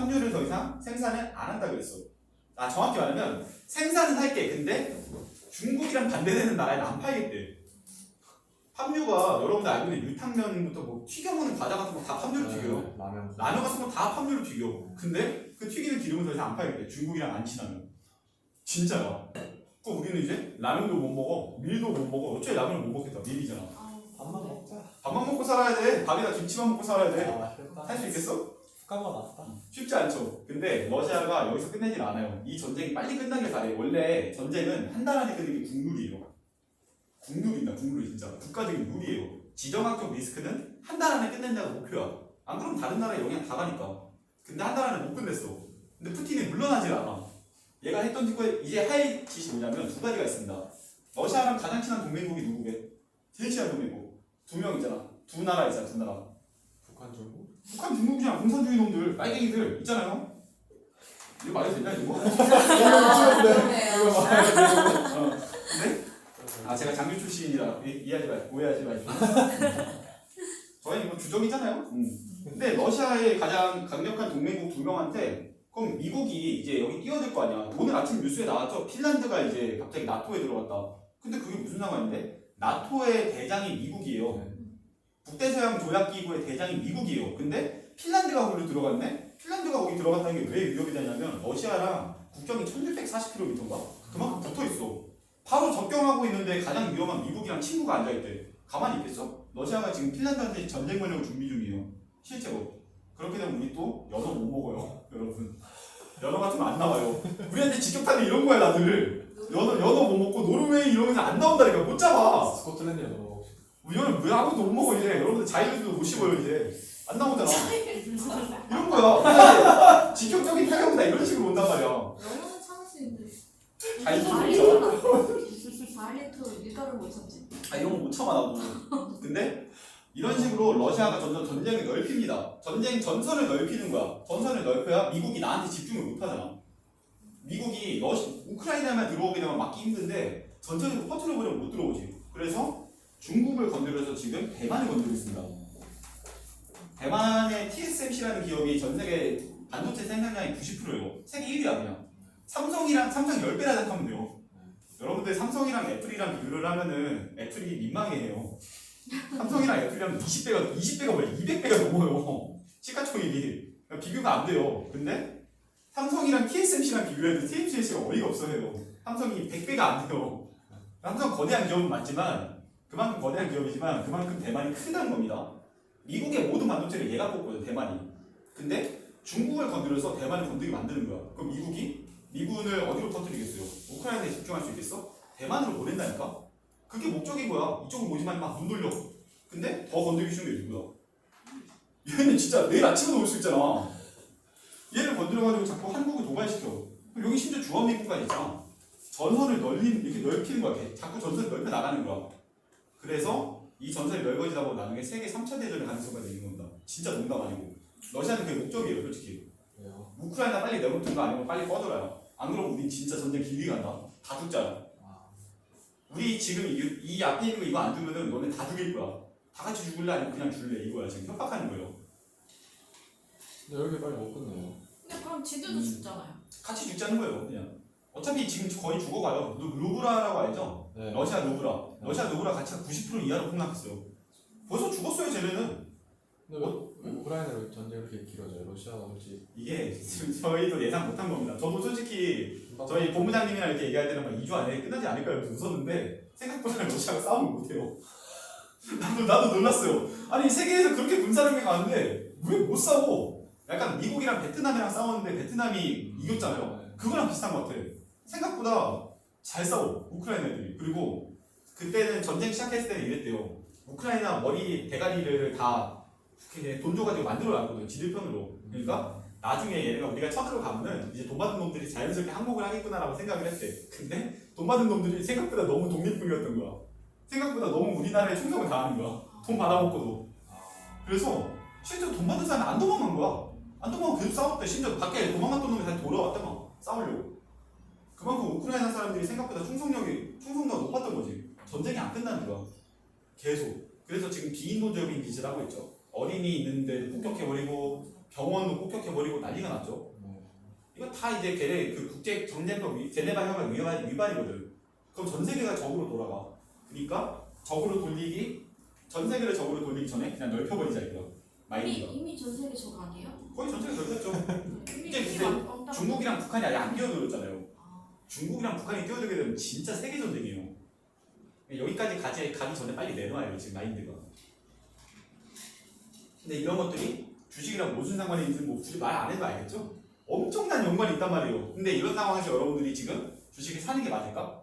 함유를 더 이상 생산을 안 한다 그랬어. 아 정확히 말하면 생산은 할게. 근데 중국이랑 반대되는 나라에는 안 팔겠대. 함유가 여러분들 알고 있는 유탕면부터 뭐 튀겨 먹는 과자 같은 거다 튀겨. 네, 라면. 라면 같은 거다 함유로 튀겨. 근데 그 튀기는 기름은 더 이상 안 팔겠대. 중국이랑 안 친하면. 진짜야. 그 우리는 이제 라면도 못 먹어. 밀도 못 먹어. 어차피 라면을 못 먹겠다. 밀이잖아. 아우, 밥만 먹자. 밥만 먹고 살아야 돼. 밥이나 김치만 먹고 살아야 돼. 아, 맛있겠다. 할수 있겠어? 습관만 났다. 쉽지 않죠. 근데 러시아가 여기서 끝내질 않아요. 이 전쟁이 빨리 끝나길 바래. 원래 전쟁은 한 달 안에 끝내는 게 국룰이에요. 국룰이다, 국룰 진짜. 국가적인 룰이에요. 지정학적 리스크는 한 달 안에 끝낸다가 목표야. 안 그러면 다른 나라에 영향 다 가니까. 근데 한 달 안에 못 끝냈어. 근데 푸틴이 물러나질 않아. 얘가 했던 짓고 이제 할 짓이 뭐냐면 두 가지가 있습니다. 러시아랑 가장 친한 동맹국이 누구게? 제일 친한 동맹국. 두 명 있잖아. 두 나라 있잖아, 두 나라. 북한 중국? 북한 중국이랑 공산주의 놈들 빨갱이들 있잖아요. 이거 말해도 되냐 이거? 어. 근데 아 제가 장교 출신이라 이- 이해하지 말 오해하지 마시고. 저희 이거 주적이잖아요. 음. 근데 러시아의 가장 강력한 동맹국 두 명한테 그럼 미국이 이제 여기 끼어들 거 아니야. 오늘 아침 뉴스에 나왔죠. 핀란드가 이제 갑자기 나토에 들어갔다. 근데 그게 무슨 상관인데? 나토의 대장이 미국이에요. 북대서양 조약기구의 대장이 미국이에요. 근데 핀란드가 거기로 들어갔네? 핀란드가 거기 들어갔다는 게 왜 위협이 되냐면 러시아랑 국경이 1640km인가? 그만큼 붙어 있어. 바로 접경하고 있는데 가장 위험한 미국이랑 친구가 앉아있대. 가만히 있겠어? 러시아가 지금 핀란드한테 전쟁 권력을 준비 중이에요. 실제로. 그렇게 되면 우리 또 연어 못 먹어요. 여러분. 연어 같으면 안 나와요. 우리한테 직격탄이 이런 거야, 다들. 연어, 연어 못 먹고 노르웨이 이러면서 안 나온다니까. 못 잡아. 스코틀랜드에 넘어가고 싶어. 이거는 왜 아무도 못 먹어 이제? 여러분들 자유도 못 씹어요 이제. 안 나오잖아 이런 거야. 직격적인 타격이다 이런 식으로 온단 말이야. 영어는 참을 수 있는데. 자리도 자리도 밀가루 못 참지. 아 이런 거 못 참아 나도. 근데 이런 식으로 러시아가 점점 전쟁을 넓힙니다. 전쟁 전선을 넓히는 거야. 전선을 넓혀야 미국이 나한테 집중을 못 하잖아. 미국이 러시 우크라이나만 들어오게 되면 막기 힘든데 전체적으로 퍼트려 버리면 못 들어오지. 그래서 중국을 건드려서 지금 대만을 건드리고 있습니다 대만의 TSMC라는 기업이 전 세계 반도체 생산량이 90%예요. 세계 1위야 그냥. 삼성이랑 삼성 10배나 생각하면 돼요. 여러분들 삼성이랑 애플이랑 비교를 하면은 애플이 민망해요. 삼성이랑 애플이랑 20배가 20배가 뭐야? 200배가 넘어요. 시가총액이 비교가 안 돼요. 근데 삼성이랑 TSMC랑 비교해도 TSMC가 어이가 없어요. 삼성이 100배가 안 돼요. 삼성 거대한 기업은 맞지만 그만큼 거대한 기업이지만 그만큼 대만이 크다는 겁니다. 미국의 모든 반도체를 얘가 뽑거든 대만이. 근데 중국을 건드려서 대만을 건드리게 만드는 거야. 그럼 미국이 미군을 어디로 터뜨리겠어요? 우크라이나에 집중할 수 있겠어? 대만으로 보낸다니까? 그게 목적인 거야. 이쪽으로 오지만 막 눈 돌려. 근데 더 건드리기 쉬운 게 누구야? 얘는 진짜 내일 아침에도 올 수 있잖아. 얘를 건드려가지고 자꾸 한국을 도발시켜. 여기 심지어 주한미국까지 있잖아. 전선을 넓힌, 이렇게 넓히는 거야. 걔. 자꾸 전선을 넓혀 나가는 거야. 그래서 이 전선이 넓어지다 보면 나중에 세계 3차 대전의 가능성가 있는 겁니다. 진짜 농담 아니고. 러시아는 그게 목적이에요, 솔직히. 왜요? 우크라이나 빨리 내버튼가 아니면 빨리 꺼져라요. 안 그러면 우린 진짜 전쟁 길게 간다. 다 죽잖아. 아, 우리 지금 이, 이 앞에 있는 거 이거 안 주면은 너네 다 죽일 거야. 다 같이 죽을래 아니면 그냥 줄래 이거야. 지금 협박하는 거예요. 근데 여기 빨리 못 끝내요. 근데 그럼 지들도 음. 죽잖아요. 같이 죽자는 거예요, 그냥. 어차피 지금 거의 죽어가요. 루, 루브라라고 알죠? 네. 러시아 루브라. 러시아 루브라 가치가 90% 이하로 폭락했어요. 벌써 죽었어요, 쟤네는. 근데 왜, 왜 우크라이나로 전쟁이 그렇게 길어져요? 러시아가 올지 이게 지금 저희도 예상 못한 겁니다. 저도 솔직히 저희 본부장님이랑 이렇게 얘기할 때는 막 2주 안에 끝나지 않을까 이러면서 웃었는데 생각보다 러시아가 싸움을 못해요. 나도 나도 놀랐어요. 아니 세계에서 그렇게 군사력이 많은데 왜 못 싸워? 약간 미국이랑 베트남이랑 싸웠는데 베트남이 이겼잖아요. 네. 그거랑 비슷한 것 같아. 생각보다 잘 싸워 우크라이나 애들이. 그리고 그때는 전쟁 시작했을 때는 이랬대요. 우크라이나 머리 대가리를 다 이렇게 돈 줘가지고 만들어 놨거든 지들 편으로. 그러니까 나중에 얘네가 우리가 쳐들어 가면은 이제 돈 받은 놈들이 자연스럽게 항복을 하겠구나라고 생각을 했대. 근데 돈 받은 놈들이 생각보다 너무 독립군이었던 거야. 생각보다 너무 우리나라에 충성을 다하는 거야. 돈 받아먹고도. 그래서 실제로 돈 받은 사람이 안 도망간 거야. 안 도망가고 계속 싸웠대. 심지어 밖에 도망갔던 놈이 다시 돌아왔대 막 싸우려고. 그만큼 우크라이나 사람들이 생각보다 충성력이 충성도가 높았던 거지. 전쟁이 안 끝나는 거야. 계속. 그래서 지금 비인도적인 짓을 하고 있죠. 어린이 있는데 폭격해버리고 병원도 폭격해버리고 난리가 났죠. 네. 이거 다 이제 걔네 그 국제 전쟁법 위- 제네바 협약 위반 위반이거든. 그럼 전 세계가 적으로 돌아가. 그러니까 적으로 돌리기 전 세계를 적으로 돌리기 전에 그냥 넓혀버리자 이거. 이미 마인드가 이미 전 세계 적 아니에요? 거의 전 세계 넓혔죠. 이미 이제 이미 왕따- 중국이랑 북한이 아예 안 끼어들었잖아요. 아, 중국이랑 북한이 끼어들게 되면 진짜 세계 전쟁이에요. 여기까지 가지 가기 전에 빨리 내놔요 지금 마인드가. 근데 이런 것들이 주식이랑 무슨 상관이 있는지 뭐 굳이 말 안 해도 알겠죠? 엄청난 연관이 있단 말이에요. 근데 이런 상황에서 여러분들이 지금 주식을 사는 게 맞을까?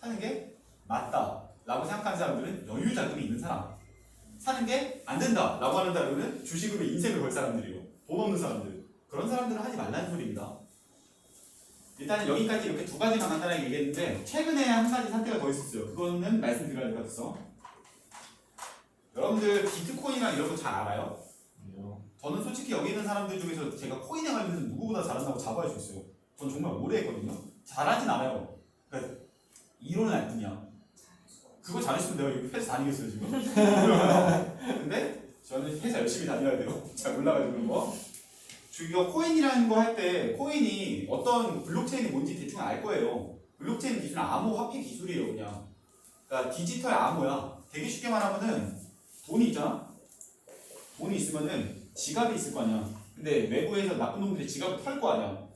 사는 게 맞다 라고 생각하는 사람들은 여유 자금이 있는 사람. 사는 게 안 된다 라고 하는 사람들은 주식으로 인생을 걸 사람들이요. 돈 없는 사람들. 그런 사람들은 하지 말라는 소리입니다. 일단은 여기까지 이렇게 두 가지만 간단하게 얘기했는데 최근에 한 가지 상태가 더 있었어요. 그거는 말씀드려야 될 것 같아서 여러분들 비트코인이랑 이런 거 잘 알아요? 저는 솔직히 여기 있는 사람들 중에서 제가 코인에 관련해서 누구보다 잘한다고 자부할 수 있어요. 전 정말 오래 했거든요. 잘하진 않아요. 그러니까 이론은 알 뿐이야. 그거 잘했으면 내가 여기 회사 다니겠어요 지금. 근데 저는 회사 열심히 다녀야 돼요. 잘 몰라가지고 그런 거. 이거 코인이라는 거 할 때 코인이 어떤 블록체인이 뭔지 대충 알 거예요. 블록체인 기술은 암호 화폐 기술이에요 그냥. 그러니까 디지털 암호야. 되게 쉽게 말하면은 돈이 있잖아. 돈이 있으면은 지갑이 있을 거 아니야. 근데 외부에서 나쁜 놈들이 지갑을 털 거 아니야.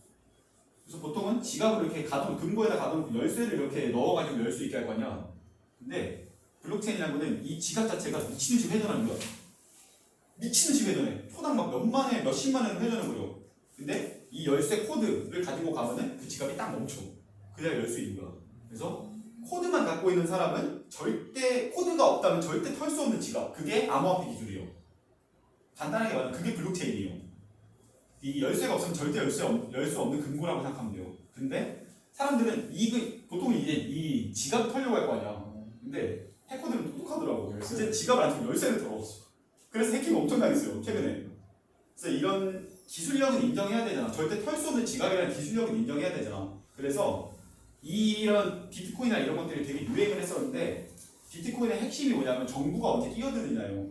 그래서 보통은 지갑을 이렇게 가둬 금고에다 가둬놓고 열쇠를 이렇게 넣어가지고 열 수 있게 할 거 아니야. 근데 블록체인이라는 거는 이 지갑 자체가 미친 듯이 회전하는 거야. 미친 듯이 회전해. 포당 막 몇만에 몇십만 원을 회전해 버려. 근데 이 열쇠 코드를 가지고 가면은 그 지갑이 딱 멈춰. 그래야 열 수 있는 거야. 그래서 코드만 갖고 있는 사람은 절대 코드가 없다면 절대 털 수 없는 지갑. 그게 암호화폐 기술이에요. 간단하게 말하면 그게 블록체인이에요. 이 열쇠가 없으면 절대 열쇠 열 수 없는 금고라고 생각하면 돼요. 근데 사람들은 이 보통 이제 이 지갑을 털려고 할 거 아니야. 근데 해커들은 똑똑하더라고. 진짜 지갑을 안 털고 열쇠를 털어. 그래서 해킹 엄청 당했어요 최근에. 그래서 이런 기술력은 인정해야 되잖아. 절대 털 수 없는 지갑이라는 기술력은 인정해야 되잖아. 그래서 이런 비트코인이나 이런 것들이 되게 유행을 했었는데 비트코인의 핵심이 뭐냐면 정부가 언제 끼어드느냐요.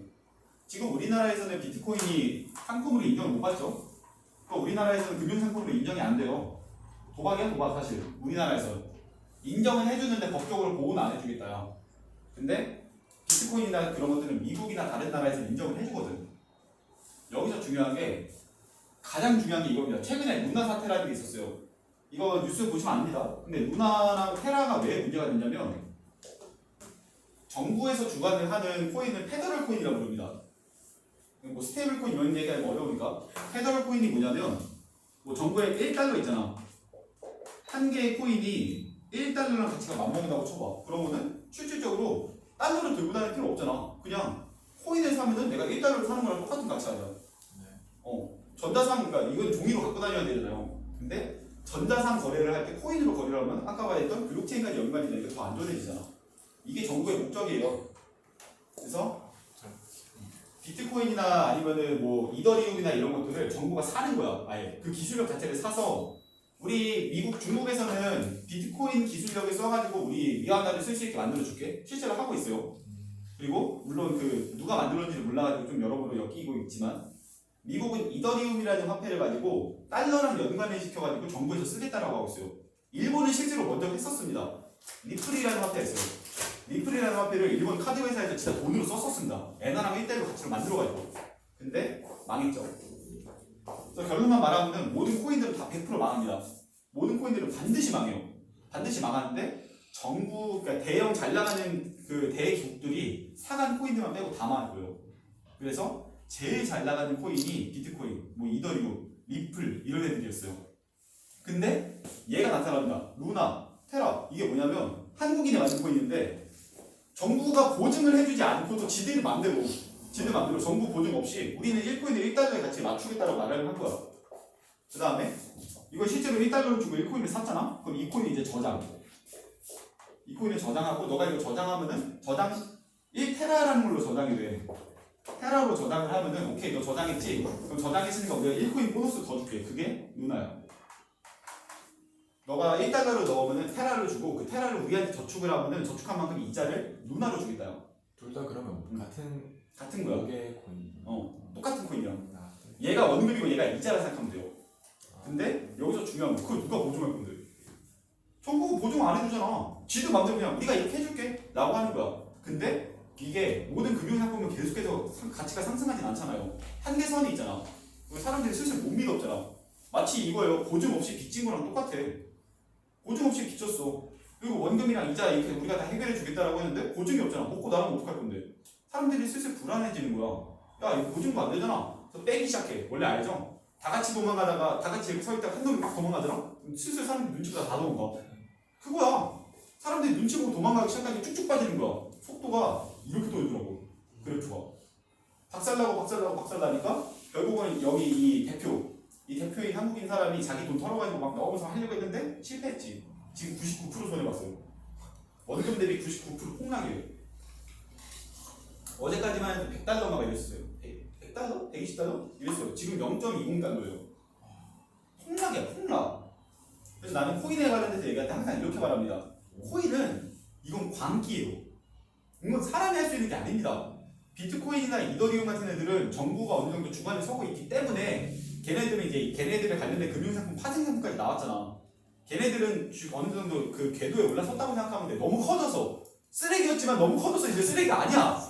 지금 우리나라에서는 비트코인이 상품으로 인정을 못 받죠. 그러니까 우리나라에서는 금융상품으로 인정이 안 돼요. 도박이야 도박 사실 우리나라에서 인정은 해주는데 법적으로 보호는 안 해주겠다. 야. 근데 비트코인이나 그런 것들은 미국이나 다른 나라에서 인정을 해주거든. 여기서 중요한 게 가장 중요한 게 이겁니다. 최근에 루나 사태라는 게 있었어요. 이거 뉴스 보시면 압니다. 근데 루나랑 테라가 왜 문제가 됐냐면 정부에서 주관을 하는 코인을 페더럴 코인이라고 부릅니다. 뭐 스테이블 코인 이런 얘기하기 어려우니까 페더럴 코인이 뭐냐면 뭐 정부에 1달러 있잖아. 한 개의 코인이 1달러랑 가치가 맞먹는다고 쳐봐. 그러면은 실질적으로 달러를 들고 다닐 필요 없잖아. 그냥 코인을 사면은 내가 1달러를 사는 거랑 똑같은 가치 아니야. 네. 어, 전자상, 그러니까 이건 종이로 갖고 다녀야 되잖아요. 근데 전자상 거래를 할 때 코인으로 거래를 하면 아까 말했던 블록체인까지 연관이 되니까 더 안전해지잖아. 이게 정부의 목적이에요. 그래서 비트코인이나 아니면은 뭐 이더리움이나 이런 것들을 정부가 사는 거야. 아예 그 기술력 자체를 사서 우리 미국 중국에서는 비트코인 기술력을 써가지고 우리 위안화를 쓸 수 있게 만들어줄게. 실제로 하고 있어요. 그리고 물론 그 누가 만들었는지 몰라가지고 좀 여러모로 엮이고 있지만 미국은 이더리움이라는 화폐를 가지고 달러랑 연관을 시켜가지고 정부에서 쓰겠다라고 하고 있어요. 일본은 실제로 먼저 했었습니다. 리플이라는 화폐였어요. 리플이라는 화폐를 일본 카드 회사에서 진짜 돈으로 썼었습니다. 엔화랑 1대1로 가치를 만들어가지고. 근데 망했죠. 그래서 결론만 말하면 모든 코인들은 다 100% 망합니다. 모든 코인들은 반드시 망해요. 반드시 망하는데 정부, 그러니까 대형 잘 나가는 그 대기업들이 사간 코인들만 빼고 다 망했고요. 그래서 제일 잘 나가는 코인이 비트코인, 뭐 이더리움, 리플 이런 애들이었어요. 근데 얘가 나타납니다. 루나, 테라 이게 뭐냐면 한국인이 만든 코인인데 정부가 보증을 해주지 않고도 지들 맘대로 지들 맘대로 정부 보증 없이 우리는 1코인을 1달러에 같이 맞추겠다라고 말을 한 거야. 그 다음에 이거 실제로 1달러를 주고 1코인을 샀잖아? 그럼 이 코인이 이제 저장. 이 코인을 저장하고 너가 이거 저장하면은 저장 1테라라는 걸로 저장이 돼. 테라로 저장을 하면은 오케이 너 저장했지? 그럼 저장했으니까 우리가 1코인 보너스 더 줄게. 그게 누나야. 너가 1달러를 넣으면은 테라를 주고 그 테라를 우리한테 저축을 하면은 저축한 만큼 이자를 누나로 주겠다요. 둘 다 그러면 음. 같은 같은 거야. 무게 코인. 어, 똑같은 코인이야. 아, 네. 얘가 원금이고 얘가 이자라 생각하면 돼요. 근데 여기서 중요한 거 그걸 누가 보증할 건데? 정부가 보증 안 해주잖아. 지도 맘대로 그냥 우리가 이렇게 해줄게 라고 하는 거야. 근데 이게 모든 금융상품은 계속해서 상- 가치가 상승하진 않잖아요. 한계선이 있잖아. 사람들이 슬슬 못 믿었잖아. 마치 이거예요. 보증 없이 빚진 거랑 똑같아. 보증 없이 빚졌어. 그리고 원금이랑 이자 이렇게 우리가 다 해결해 주겠다라고 했는데 보증이 없잖아. 먹고 나가면 어떡할 건데? 사람들이 슬슬 불안해지는 거야. 야 이거 보증도 안 되잖아. 그래서 빼기 시작해. 원래 알죠? 다 같이 도망가다가 다 같이 이렇게 서 있다가 한 놈이 막. 그럼 슬슬 사람들 눈치보다 다 도망가. 그거야. 사람들이 눈치 보고 도망가기 시작하니 쭉쭉 빠지는 거야. 속도가 이렇게 떨어지더라고. 그래프가. 박살나고 박살나고 박살나니까 결국은 여기 이 대표, 이 대표인 한국인 사람이 자기 돈 털어가지고 막 넣으면서 하려고 했는데 실패했지. 지금 99% 손해봤어요. 원금 대비 99% 폭락이에요. 어제까지만 해도 100달러가 이랬어요. 100, 달러 120달러? 이랬어요. 지금 0.20달러예요. 폭락이야, 폭락. 그래서 나는 코인에 관련해서 얘기할 때 항상 이렇게 말합니다. 코인은 이건 광기예요. 이건 사람이 할 수 있는 게 아닙니다. 비트코인이나 이더리움 같은 애들은 정부가 어느 정도 주관에 서고 있기 때문에 걔네들은 이제 걔네들에 관련된 금융상품 파생상품까지 나왔잖아. 걔네들은 주- 어느 정도 그 궤도에 올라섰다고 생각하면 돼. 너무 커져서 쓰레기였지만 너무 커져서 이제 쓰레기가 아니야.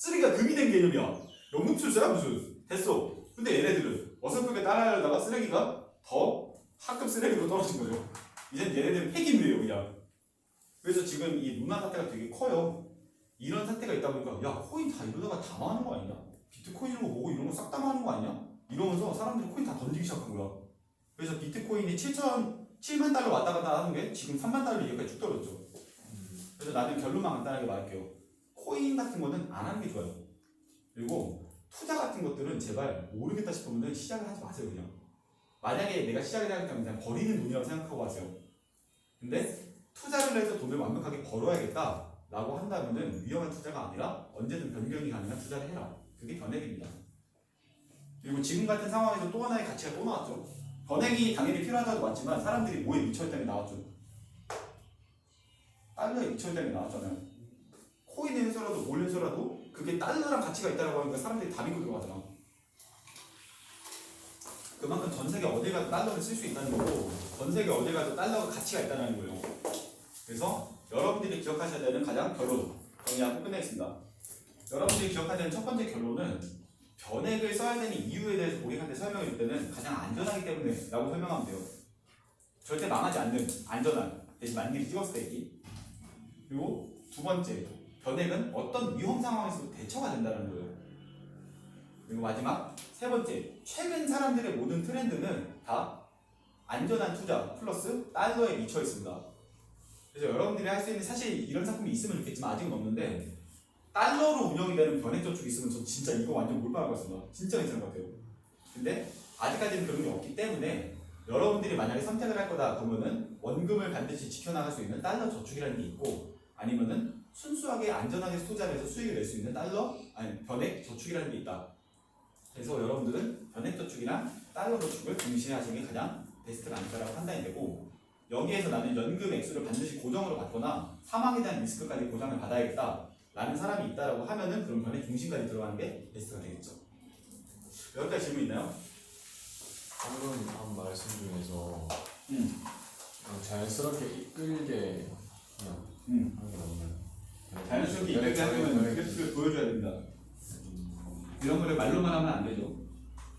쓰레기가 금이 된 개념이야. 연금술사야 무슨 됐어. 근데 얘네들은 어설프게 따라하려다가 쓰레기가 더 하급 쓰레기로 떨어진 거죠. 이제 얘네들은 폐기물이에요 그냥. 그래서 지금 이 문화 사태가 되게 커요. 이런 사태가 있다 보니까 야 코인 다 이러다가 다 망하는 거 아니냐? 비트코인 이런 거 보고 이런 거 싹 다 망하는 거 아니냐? 이러면서 사람들이 코인 다 던지기 시작한 거야. 그래서 비트코인이 7천 7만 달러 왔다 갔다 하는 게 지금 3만 달러 이렇게까지 쭉 떨어졌죠. 그래서 나는 결론만 간단하게 말할게요. 코인 같은 거는 안 하는 게 좋아요. 그리고 투자 같은 것들은 제발 모르겠다 싶으면 시작을 하지 마세요 그냥. 만약에 내가 시작을 하겠다면 그냥 버리는 돈이라고 생각하고 하세요. 근데 투자를 해서 돈을 완벽하게 벌어야겠다 라고 한다면은 위험한 투자가 아니라 언제든 변경이 가능한 투자를 해라. 그게 변액입니다. 그리고 지금 같은 상황에서 또 하나의 가치가 또 나왔죠. 변액이 당연히 필요하다고 왔지만 사람들이 뭐에 미쳐있다는 게 나왔죠. 달러에 미쳐있다는 게 나왔잖아요. 코인을 해서라도 뭘 해서라도 그게 달러랑 가치가 있다라고 하니까 사람들이 다 믿고 들어가잖아. 그만큼 전 세계 어디 가도 달러를 쓸 수 있다는 거고 전 세계 어디 가도 달러가 가치가 있다는 거예요. 그래서 여러분들이 기억하셔야 되는 가장 결론 정리하고 끝내겠습니다. 여러분들이 기억해야 되는 첫 번째 결론은 변액을 써야 되는 이유에 대해서 고객한테 설명해 줄 때는 가장 안전하기 때문에 라고 설명하면 돼요. 절대 망하지 않는 안전한 대신 만기를 찍었을 때 얘기. 그리고 두 번째 변액은 어떤 위험 상황에서도 대처가 된다는 거예요. 그리고 마지막 세 번째 최근 사람들의 모든 트렌드는 다 안전한 투자 플러스 달러에 미쳐 있습니다. 그래서 여러분들이 할 수 있는 사실 이런 상품이 있으면 좋겠지만 아직은 없는데 달러로 운영이 되는 변액 저축이 있으면 저 진짜 이거 완전 몰빵할 것 같습니다. 진짜 괜찮을 것 같아요. 근데 아직까지는 그런 게 없기 때문에 여러분들이 만약에 선택을 할 거다 그러면은 원금을 반드시 지켜나갈 수 있는 달러 저축이라는 게 있고 아니면은 순수하게 안전하게 투자를 해서 수익을 낼 수 있는 달러 아니 변액 저축이라는 게 있다. 그래서 여러분들은 변액 저축이랑 달러 저축을 동시에 하시는 게 가장 베스트가 아닐까라고 판단이 되고 여기에서 나는 연금 액수를 반드시 고정으로 받거나 사망에 대한 리스크까지 보장을 받아야겠다 라는 사람이 있다라고 하면은 그런 변액 중심까지 들어가는 게 베스트가 되겠죠. 여기까지 질문 있나요? 방금 한 말씀 중에서 음. 그냥 자연스럽게 이끌게 그냥 음. 하는 게 너무 자 연스럽게 이렇게 하면 그래프를 보여줘야 됩니다. 이런 거를 말로만 하면 안 되죠.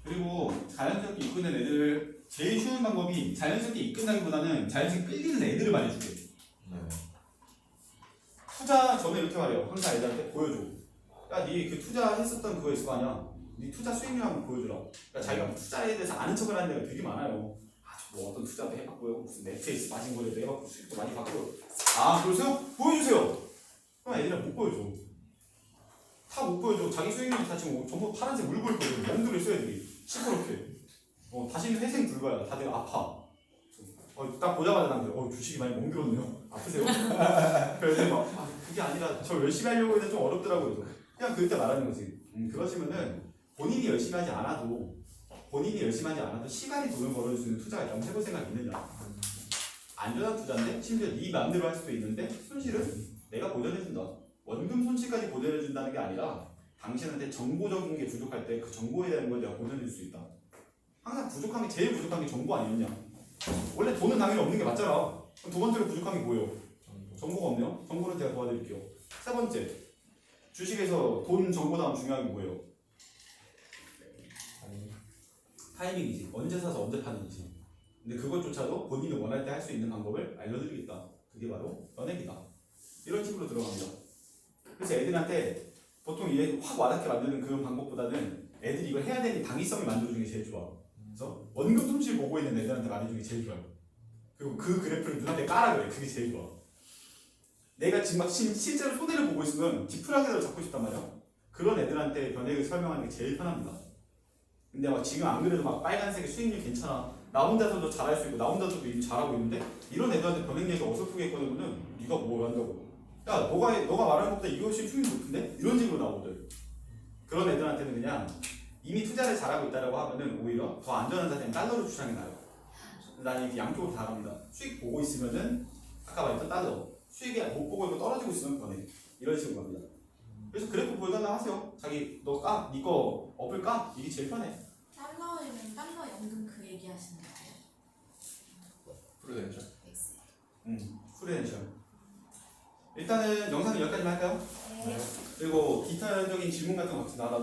그리고 자연스럽게 이끄는 애들을 제일 쉬운 방법이 자연스럽게 이끈다기보다는 자연스럽게 끌리는 애들을 말해줄게. 네. 투자 저는 이렇게 말해요. 항상 애들한테 보여줘. 야, 니그 투자했었던 그거 있을 거 아니야? 니 투자 수익률 한번 보여주라. 그러니까 자기가 뭐 투자에 대해서 아는 척을 하는 데가 되게 많아요. 아, 저 뭐 어떤 투자도 해봤고요. 무슨 넷플릭스 빠진 거에도 해봤고 수익도 많이 봤고요. 아, 그러세요? 보여주세요. 그럼 애들은 못 보여줘. 다 못 보여줘. 자기 수익률 다 지금 전부 파란색 울고 있거든. 멍들을 써야 돼. 시끄럽게. 어, 다시는 회생 불가야. 다들 아파. 어, 딱 보자마자 난 그래. 어, 주식이 많이 멍들었네요. 아프세요? 그래서 막, 아, 그게 아니라 저 열심히 하려고 했는데 좀 어렵더라고요. 그냥 그때 말하는 거지. 음, 그러시면은 본인이 열심히 하지 않아도 본인이 열심히 하지 않아도 시간이 돈을 벌어줄 수 있는 투자가 있다면 해볼 생각 있느냐? 안전한 투자인데 심지어 네 마음대로 할 수도 있는데 손실은 내가 보전해준다. 원금 손실까지 보전해준다는 게 아니라 당신한테 정보적인 게 부족할 때 그 정보에 대한 걸 내가 보전해줄 수 있다. 항상 부족한 게 제일 부족한 게 정보 아니었냐? 원래 돈은 당연히 없는 게 맞잖아. 그럼 두 번째로 부족한 게 뭐예요? 정보. 정보가 없네요. 정보는 제가 도와드릴게요. 세 번째, 주식에서 돈 정보 다음 중요한 게 뭐예요? 타이밍이지. 언제 사서 언제 파는지. 근데 그것조차도 본인이 원할 때 할 수 있는 방법을 알려드리겠다. 그게 바로 연예기다. 이런 식으로 들어갑니다. 그래서 애들한테 보통 얘 확 와닿게 만드는 그런 방법보다는 애들이 이걸 해야 되는 당위성을 만들어주는 게 제일 좋아. 그래서 원금 손실 보고 있는 애들한테 말해주는 게 제일 좋아요. 그리고 그 그래프를 눈앞에 깔아 그래. 그게 제일 좋아. 내가 지금 막 실, 실제로 손해를 보고 있으면 지푸라기를 잡고 싶단 말이야. 그런 애들한테 변액을 설명하는 게 제일 편합니다. 근데 막 지금 안 그래도 막 빨간색의 수익률 괜찮아. 나 혼자서도 잘할 수 있고 나 혼자서도 잘하고 있는데 이런 애들한테 변액 얘기 어설프게 꺼내면은 네가 뭘 한다고. 야 너가 너가 말하는 것보다 이것이 수익률 높은데? 이런 식으로 나오거든. 그런 애들한테는 그냥 이미 투자를 잘하고 있다라고 하면은 오히려 더 안전한 자세는 달러로 주장해 나요. 나는 이렇게 양쪽으로 다 갑니다. 수익 보고 있으면은 아까 말했던 달러. 수익이 못 보고 있고 떨어지고 있으면 변액. 이런 식으로 갑니다. 그래서 그래프 보여달라 하세요. 자기 너 까, 니거 업을 까? 이게 제일 편해. 달러이면 달러 연금 그 얘기하시는 거예요? 프루덴셜. 엑셀. 음, 프리랜셜. 일단은 영상은 여기까지만 할까요? 네. 그리고 기타적인 질문 같은 거 혹시 나라